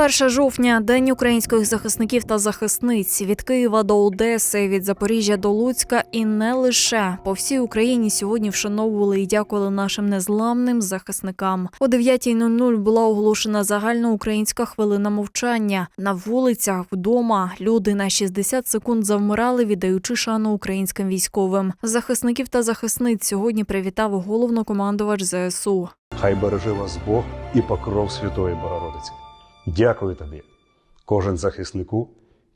1 жовтня день українських захисників та захисниць від Києва до Одеси, від Запоріжжя до Луцька і не лише по всій Україні сьогодні вшановували і дякували нашим незламним захисникам. О 9.00 була оголошена загальноукраїнська хвилина мовчання. На вулицях, вдома люди на 60 секунд завмирали, віддаючи шану українським військовим. Захисників та захисниць сьогодні привітав головнокомандувач ЗСУ. Хай береже вас Бог і покров Святої Богородиці. Дякую тобі, кожен захиснику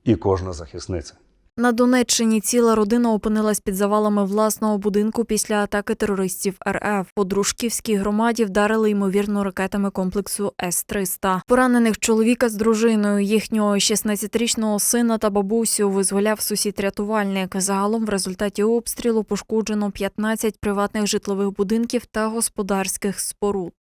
і кожна захисниця. На Донеччині ціла родина опинилась під завалами власного будинку після атаки терористів РФ. По дружківській громаді вдарили ймовірно ракетами комплексу С-300. Поранених чоловіка з дружиною, їхнього 16-річного сина та бабусю визволяв сусід-рятувальник. Загалом в результаті обстрілу пошкоджено 15 приватних житлових будинків та господарських споруд.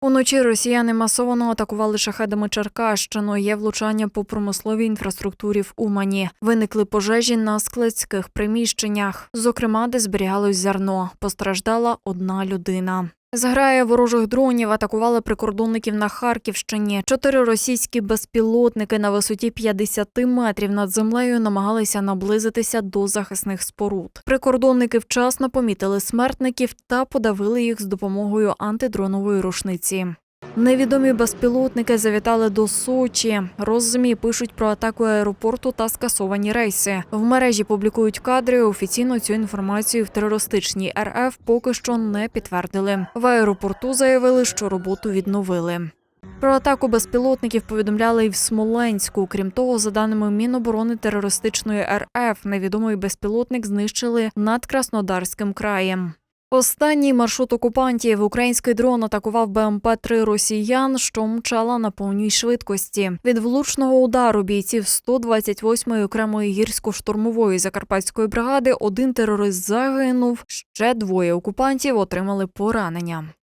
Уночі росіяни масово атакували шахедами Черкащину. Є влучання по промисловій інфраструктурі в Умані. Виникли пожежі на складських приміщеннях, зокрема, де зберігалось зерно. Постраждала одна людина. Зграя ворожих дронів атакували прикордонників на Харківщині. Чотири російські безпілотники на висоті 50 метрів над землею намагалися наблизитися до захисних споруд. Прикордонники вчасно помітили смертників та подавили їх з допомогою антидронової рушниці. Невідомі безпілотники завітали до Сочі. Роззмі пишуть про атаку аеропорту та скасовані рейси. В мережі публікують кадри. Офіційно цю інформацію в терористичній РФ поки що не підтвердили. В аеропорту заявили, що роботу відновили. Про атаку безпілотників повідомляли і в Смоленську. Крім того, за даними Міноборони терористичної РФ, невідомий безпілотник знищили над Краснодарським краєм. Останній маршрут окупантів український дрон атакував БМП-3 росіян, що мчала на повній швидкості. Від влучного удару бійців 128-ї окремої гірсько-штурмової закарпатської бригади один терорист загинув. Ще двоє окупантів отримали поранення.